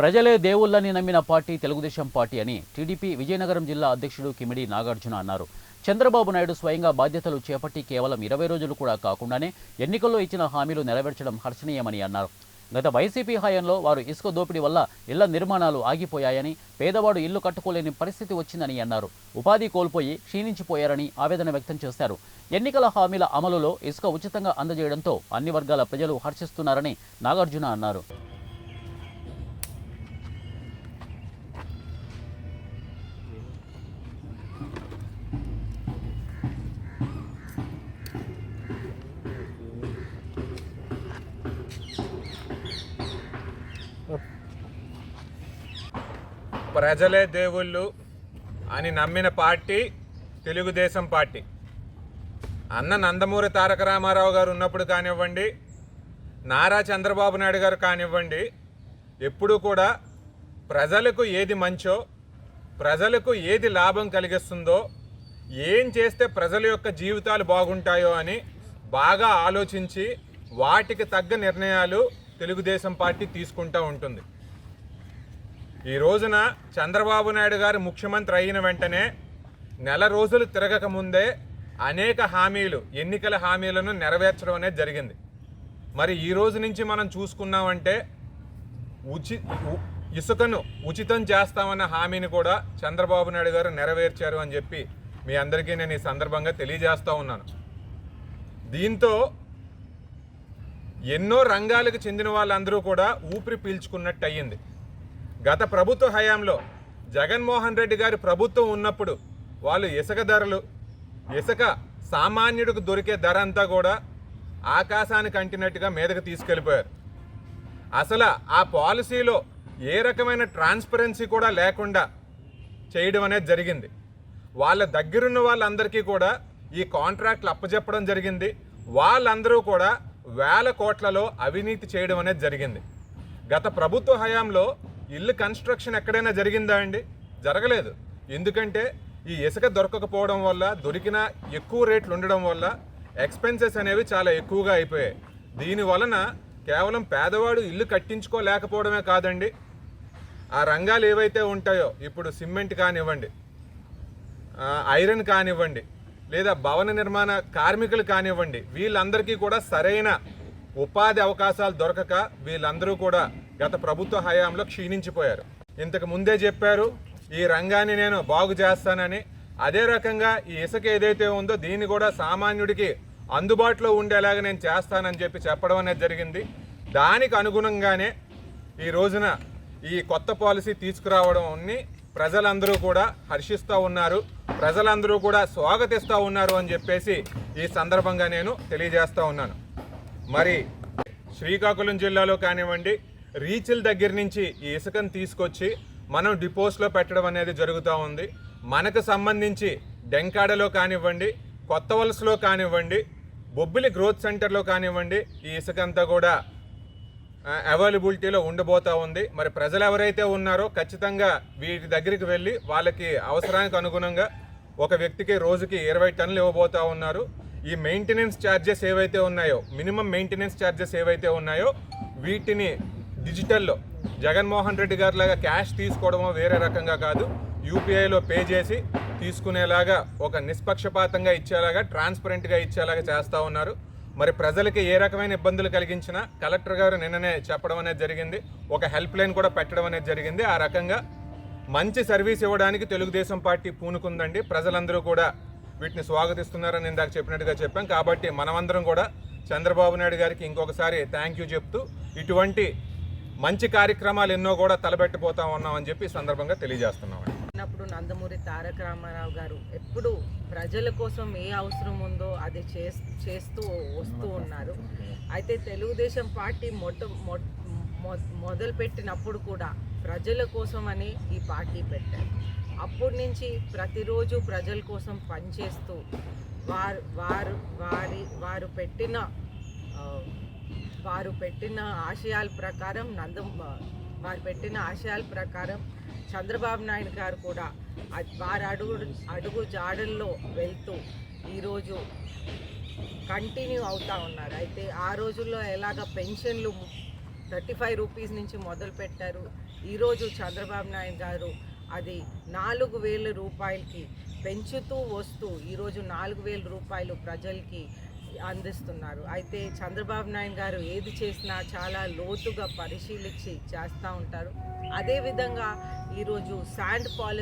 ప్రజలే దేవుళ్ళని నమ్మిన పార్టీ తెలుగుదేశం పార్టీ అని టీడీపీ విజయనగరం జిల్లా అధ్యక్షుడు కిమిడి నాగార్జున అన్నారు. చంద్రబాబు నాయుడు స్వయంగా బాధ్యతలు చేపట్టి కేవలం ఇరవై రోజులు కూడా కాకుండానే ఎన్నికల్లో ఇచ్చిన హామీలు నెరవేర్చడం హర్షణీయమని అన్నారు. గత వైసీపీ హయాంలో వారు ఇసుక దోపిడీ వల్ల ఇళ్ళ నిర్మాణాలు ఆగిపోయాయని పేదవాడు ఇల్లు కట్టుకోలేని పరిస్థితి వచ్చిందని అన్నారు. ఉపాధి కోల్పోయి క్షీణించిపోయారని ఆవేదన వ్యక్తం చేశారు. ఎన్నికల హామీల అమలులో ఇసుక ఉచితంగా అందజేయడంతో అన్ని వర్గాల ప్రజలు హర్షిస్తున్నారని నాగార్జున అన్నారు. ప్రజలే దేవుళ్ళు అని నమ్మిన పార్టీ తెలుగుదేశం పార్టీ. అన్న నందమూరి తారక రామారావు గారు ఉన్నప్పుడు కానివ్వండి నారా చంద్రబాబు నాయుడు గారు కానివ్వండి ఎప్పుడూ కూడా ప్రజలకు ఏది మంచో ప్రజలకు ఏది లాభం కలిగిస్తుందో ఏం చేస్తే ప్రజల యొక్క జీవితాలు బాగుంటాయో అని బాగా ఆలోచించి వాటికి తగ్గ నిర్ణయాలు తెలుగుదేశం పార్టీ తీసుకుంటూ ఉంటుంది. ఈ రోజున చంద్రబాబు నాయుడు గారు ముఖ్యమంత్రి అయిన వెంటనే నెల రోజులు తిరగక ముందే అనేక హామీలు ఎన్నికల హామీలను నెరవేర్చడం అనేది జరిగింది. మరి ఈ రోజు నుంచి మనం చూసుకున్నామంటే ఉచి ఇసుకను ఉచితం చేస్తామన్న హామీని కూడా చంద్రబాబు నాయుడు గారు నెరవేర్చారు అని చెప్పి మీ అందరికీ నేను ఈ సందర్భంగా తెలియజేస్తూ ఉన్నాను. దీంతో ఎన్నో రంగాలకు చెందిన వాళ్ళందరూ కూడా ఊపిరి పీల్చుకున్నట్టు అయ్యింది గత ప్రభుత్వ హయాంలో జగన్మోహన్ రెడ్డి గారి ప్రభుత్వం ఉన్నప్పుడు వాళ్ళు ఇసుక ధరలు ఇసుక సామాన్యుడికి దొరికే ధర అంతా కూడా ఆకాశానికి అంటినట్టుగా మీదకి తీసుకెళ్ళిపోయారు. అసలు ఆ పాలసీలో ఏ రకమైన ట్రాన్స్పరెన్సీ కూడా లేకుండా చేయడం అనేది జరిగింది. వాళ్ళ దగ్గరున్న వాళ్ళందరికీ కూడా ఈ కాంట్రాక్ట్లు అప్పచెప్పడం జరిగింది. వాళ్ళందరూ కూడా వేల కోట్లలో అవినీతి చేయడం అనేది జరిగింది. గత ప్రభుత్వ హయాంలో ఇల్లు కన్స్ట్రక్షన్ ఎక్కడైనా జరిగిందా అండి? జరగలేదు. ఎందుకంటే ఈ ఇసుక దొరకకపోవడం వల్ల దొరికిన ఎక్కువ రేట్లు ఉండడం వల్ల ఎక్స్పెన్సెస్ అనేవి చాలా ఎక్కువగా అయిపోయాయి. దీని వలన కేవలం పేదవాడు ఇల్లు కట్టించుకోలేకపోవడమే కాదండి. ఆ రంగాలు ఏవైతే ఉంటాయో ఇప్పుడు సిమెంట్ కానివ్వండి ఐరన్ కానివ్వండి లేదా భవన నిర్మాణ కార్మికులు కానివ్వండి వీళ్ళందరికీ కూడా సరైన ఉపాధి అవకాశాలు దొరకక వీళ్ళందరూ కూడా గత ప్రభుత్వ హయాంలో క్షీణించిపోయారు. ఇంతకు ముందే చెప్పారు ఈ రంగాన్ని నేను బాగు చేస్తానని. అదే రకంగా ఈ ఇసుక ఏదైతే ఉందో దీన్ని కూడా సామాన్యుడికి అందుబాటులో ఉండేలాగా నేను చేస్తానని చెప్పి చెప్పడం అనేది జరిగింది. దానికి అనుగుణంగానే ఈ రోజున ఈ కొత్త పాలసీ తీసుకురావడంని ప్రజలందరూ కూడా హర్షిస్తూ ఉన్నారు. ప్రజలందరూ కూడా స్వాగతిస్తూ ఉన్నారు అని చెప్పేసి ఈ సందర్భంగా నేను తెలియజేస్తూ ఉన్నాను. మరి శ్రీకాకుళం జిల్లాలో కానివ్వండి రీచ్ల దగ్గర నుంచి ఈ ఇసుకను తీసుకొచ్చి మనం డిపోస్లో పెట్టడం అనేది జరుగుతూ ఉంది. మనకు సంబంధించి డెంకాడలో కానివ్వండి కొత్త వలసలో కానివ్వండి బొబ్బిలి గ్రోత్ సెంటర్లో కానివ్వండి ఈ ఇసుక అంతా కూడా అవైలబిలిటీలో ఉండబోతూ ఉంది. మరి ప్రజలు ఎవరైతే ఉన్నారో ఖచ్చితంగా వీటి దగ్గరికి వెళ్ళి వాళ్ళకి అవసరానికి అనుగుణంగా ఒక వ్యక్తికి రోజుకి ఇరవై టన్నులు ఇవ్వబోతూ ఉన్నారు. ఈ మెయింటెనెన్స్ ఛార్జెస్ ఏవైతే ఉన్నాయో మినిమం మెయింటెనెన్స్ ఛార్జెస్ ఏవైతే ఉన్నాయో వీటిని డిజిటల్లో జగన్మోహన్ రెడ్డి గారి లాగా క్యాష్ తీసుకోవడమో వేరే రకంగా కాదు యూపీఐలో పే చేసి తీసుకునేలాగా ఒక నిష్పక్షపాతంగా ఇచ్చేలాగా ట్రాన్స్పరెంట్గా ఇచ్చేలాగా చేస్తూ ఉన్నారు. మరి ప్రజలకి ఏ రకమైన ఇబ్బందులు కలిగించినా కలెక్టర్ గారు నిన్ననే చెప్పడం అనేది జరిగింది ఒక హెల్ప్ లైన్ కూడా పెట్టడం అనేది జరిగింది. ఆ రకంగా మంచి సర్వీస్ ఇవ్వడానికి తెలుగుదేశం పార్టీ పూనుకుందండి. ప్రజలందరూ కూడా వీటిని స్వాగతిస్తున్నారని ఇందాక చెప్పినట్టుగా చెప్పాం. కాబట్టి మనమందరం కూడా చంద్రబాబు నాయుడు గారికి ఇంకొకసారి థ్యాంక్ యూ చెప్తూ ఇటువంటి మంచి కార్యక్రమాలు ఎన్నో కూడా తలబెట్టిపోతా ఉన్నామని చెప్పి సందర్భంగా తెలియజేస్తున్నాం. ఉన్నప్పుడు నందమూరి తారక రామారావు గారు ఎప్పుడు ప్రజల కోసం ఏ అవసరం ఉందో అది చేస్తూ వస్తూ ఉన్నారు. అయితే తెలుగుదేశం పార్టీ మొట్ట మొ- పెట్టినప్పుడు మొదలుపెట్టినప్పుడు కూడా ప్రజల కోసం అని ఈ పార్టీ పెట్టారు. అప్పటి నుంచి ప్రతిరోజు ప్రజల కోసం పనిచేస్తూ వారు వారు వారి వారు పెట్టిన వారు పెట్టిన ఆశయాల ప్రకారం నందం వారు పెట్టిన ఆశయాల ప్రకారం చంద్రబాబు నాయుడు గారు కూడా వారు వారి అడుగు అడుగు జాడల్లో వెళ్తూ ఈరోజు కంటిన్యూ అవుతూ ఉన్నారు. అయితే ఆ రోజుల్లో ఎలాగ పెన్షన్లు థర్టీ ఫైవ్ రూపీస్ నుంచి మొదలు పెట్టారు. ఈరోజు చంద్రబాబు నాయుడు గారు అది నాలుగు వేల రూపాయలకి పెంచుతూ వస్తూ ఈరోజు నాలుగు వేల రూపాయలు ప్రజలకి అందిస్తున్నారు. అయితే చంద్రబాబు నాయుడు గారు ఏది చేసినా చాలా లోతుగా పరిశీలించి చేస్తూ ఉంటారు. అదేవిధంగా ఈరోజు శాండ్ పాలసీ